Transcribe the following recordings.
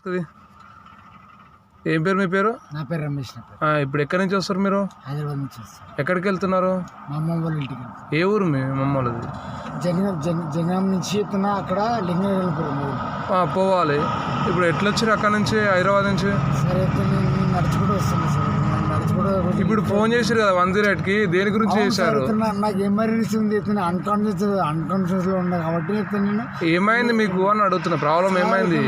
వస్తుంది. ఏం పేరు మీ పేరు? నా పేరు రమేష్ ఆ, ఇప్పుడు ఎక్కడి నుంచి వస్తారు మీరు? హైదరాబాద్ నుంచి వస్తాను ఎక్కడికి వెళ్తున్నారు? మా అమ్మ వాళ్ళ ఇంటికి. ఏ ఊరు మీ మమ్మల్ది జనగాం జన జనగాం నుంచి ఎత్తున్నా అక్కడ పోవాలి. ఇప్పుడు ఎట్లా వచ్చారు అక్కడ నుంచి హైదరాబాద్ నుంచి? సరే అయితే నేను నేను నడుచుకుంటూ వస్తాను సార్. ఇప్పుడు ఫోన్ చేశారు కదా వన్ జీరో కి దేని గురించి చేశారు? నాకు ఎమర్జెన్సీ ఉంది అయితే అన్కాన్షియస్ అన్కాన్షియస్లో ఉన్నా కాబట్టి నేను. ఏమైంది మీకు అని అడుగుతున్నా ప్రాబ్లం ఏమైంది?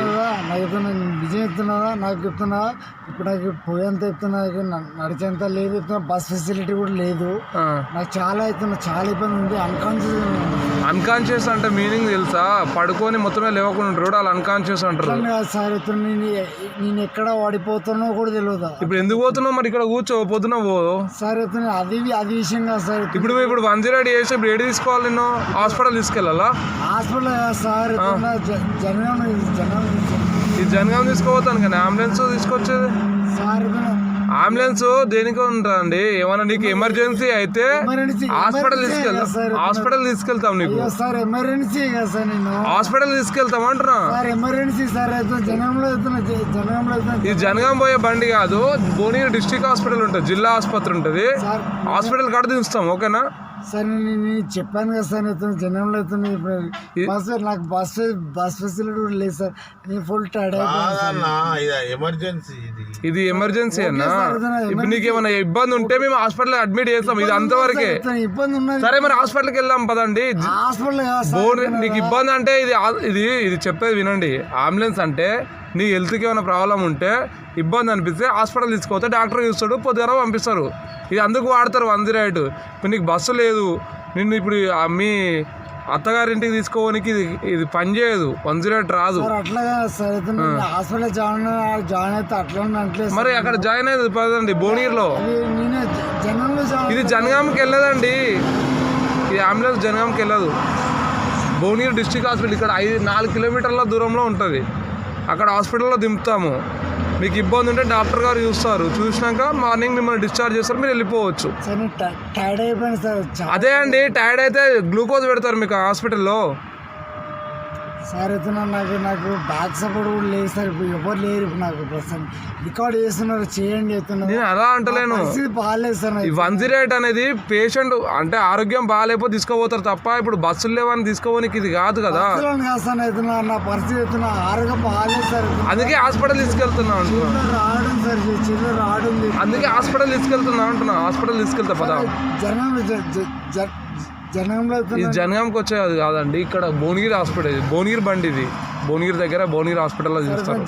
నాకు చెప్తున్నా నిజం చెప్తున్నావా నాకు చెప్తున్నావా ఇప్పుడు నాకు పోయేంత చెప్తున్నా నడిచేంత లేదు చెప్తున్నా బస్ ఫెసిలిటీ కూడా లేదు. నాకు చాలా అవుతున్నా చాలా ఇబ్బంది ఉంది అన్కాన్షియస్ అన్కాన్షియస్ అంటే మీనింగ్ తెలుసా? పడుకొని మొత్తమే లేవకుండా ఉంటారు వాళ్ళు అన్కాన్షియస్ అంటారు. సార్ ఇప్పుడు నేను నేను ఎక్కడ వాడిపోతానో కూడా తెలియదు ఇప్పుడు ఎందుకు పోతున్నావు మరి ఇక్కడ కూర్చో పొద్దున పో. సార్ అది అది విషయం కాదు సార్ ఇప్పుడు ఇప్పుడు వన్ జీరో ఎయిట్ చేసి ఇప్పుడు ఏడు తీసుకోవాలి నేను హాస్పిటల్ తీసుకెళ్ళాలా? హాస్పిటల్ కాదు సార్ అయితే జ- జనం జనం ఈ జనగాం తీసుకోపోతాను కానీ అంబులెన్స్ తీసుకొచ్చేది? సార్ అంబులెన్స్ దేనికి ఉంటుందండి ఏమన్నా నీకు ఎమర్జెన్సీ అయితే హాస్పిటల్ తీసుకెళ్తాం హాస్పిటల్ తీసుకెళ్తాం నీకు. సార్ ఎమర్జెన్సీ సార్ నేను. హాస్పిటల్ తీసుకెళ్తాం అంటున్నా. సార్ ఎమర్జెన్సీ సార్ అయితే జనంలో జనగాం పోయే బండి కాదు భువనగిరి డిస్ట్రిక్ట్ హాస్పిటల్ ఉంటుంది జిల్లా ఆసుపత్రి ఉంటుంది. సార్ హాస్పిటల్ కాడ దించుతాం ఓకేనా? సార్ నేను చెప్పాను కదా సార్ అయితే జనంలో ఇప్పుడు బస్ నాకు బస్ బస్ ఫెసిలిటీ కూడా లేదు సార్. నేను ఫుల్ టైర్డ్ ఇది ఎమర్జెన్సీ. ఇది ఎమర్జెన్సీ అన్నా? ఇప్పుడు నీకు ఏమైనా ఇబ్బంది ఉంటే మేము హాస్పిటల్ అడ్మిట్ చేస్తాం ఇది అంతవరకే సార్, ఇబ్బంది ఉన్నది సరే మరి హాస్పిటల్కి వెళ్దాం పదండి. హాస్పిటల్ నీకు ఇబ్బంది అంటే ఇది ఇది ఇది చెప్పేది వినండి. అంబులెన్స్ అంటే నీ హెల్త్కి ఏమైనా ప్రాబ్లం ఉంటే ఇబ్బంది అనిపిస్తే హాస్పిటల్ తీసుకుపోతే డాక్టర్ చూస్తాడు పొద్దున పంపిస్తారు. ఇది అందుకు వాడతారు వన్ జీరో ఎయిట్ ఇప్పుడు నీకు బస్సు లేదు. నిన్ను ఇప్పుడు మీ అత్తగారింటికి తీసుకోవడానికి ఇది ఇది పని చేయదు. వన్ జీరో ఎయిట్ రాదు. సార్ హాస్పిటల్ జాయిన్ జాయిన్ అయితే అట్లా. మరి అక్కడ జాయిన్ అయ్యేది పదండి భువనగిరిలో. ఇది జనగాంకి వెళ్ళదండి. ఇది అంబులెన్స్ జనగాంకి వెళ్ళదు. భువనగిరి డిస్ట్రిక్ట్ హాస్పిటల్ ఇక్కడ ఐదు నాలుగు కిలోమీటర్ల దూరంలో ఉంటుంది. అక్కడ హాస్పిటల్లో దింపుతాము. మీకు ఇబ్బంది ఉంటే డాక్టర్ గారు చూస్తారు. చూసినాక మార్నింగ్ మిమ్మల్ని డిశ్చార్జ్ చేస్తారు మీరు వెళ్ళిపోవచ్చు. అదే అండి టైర్డ్ అయితే గ్లూకోజ్ పెడతారు మీకు హాస్పిటల్లో. సార్ అయితే నాకు నాకు బ్యాక్ సపోర్ట్ కూడా లేదు సార్. ఇప్పుడు ఎవరు లేరు ఇప్పుడు నాకు ప్రస్తుతం. రికార్డ్ చేస్తున్నారు చేయండి చెప్తున్నారు నేను అలా అంటలేను. పరిస్థితి బాగాలేదు సార్ ఈ. వన్ జీరో ఎయిట్ అనేది పేషెంట్ అంటే ఆరోగ్యం బాగాలేకపోతే తీసుకోపోతారు తప్ప ఇప్పుడు బస్సులు లేవని తీసుకోపోనికి ఇది కాదు కదా. సార్ నా- పరిస్థితి అయితే నా ఆరోగ్యం బాగాలేదు సార్. అందుకే హాస్పిటల్ తీసుకెళ్తున్నా అంటున్నా. చిల్లర రావడం సార్ చిల్లర రావడం లేదు. అందుకే హాస్పిటల్ తీసుకెళ్తున్నా అంటున్నా. హాస్పిటల్ తీసుకెళ్తా పదా. జనం జ- జ- జ- జనంలో అయితే ఇది జనగాంకి వచ్చేది కాదండి. ఇక్కడ భువనగిరి హాస్పిటల్ భువనగిరి బండి ఇది. భువనగిరి దగ్గర భువనగిరి హాస్పిటల్లో చూస్తారు.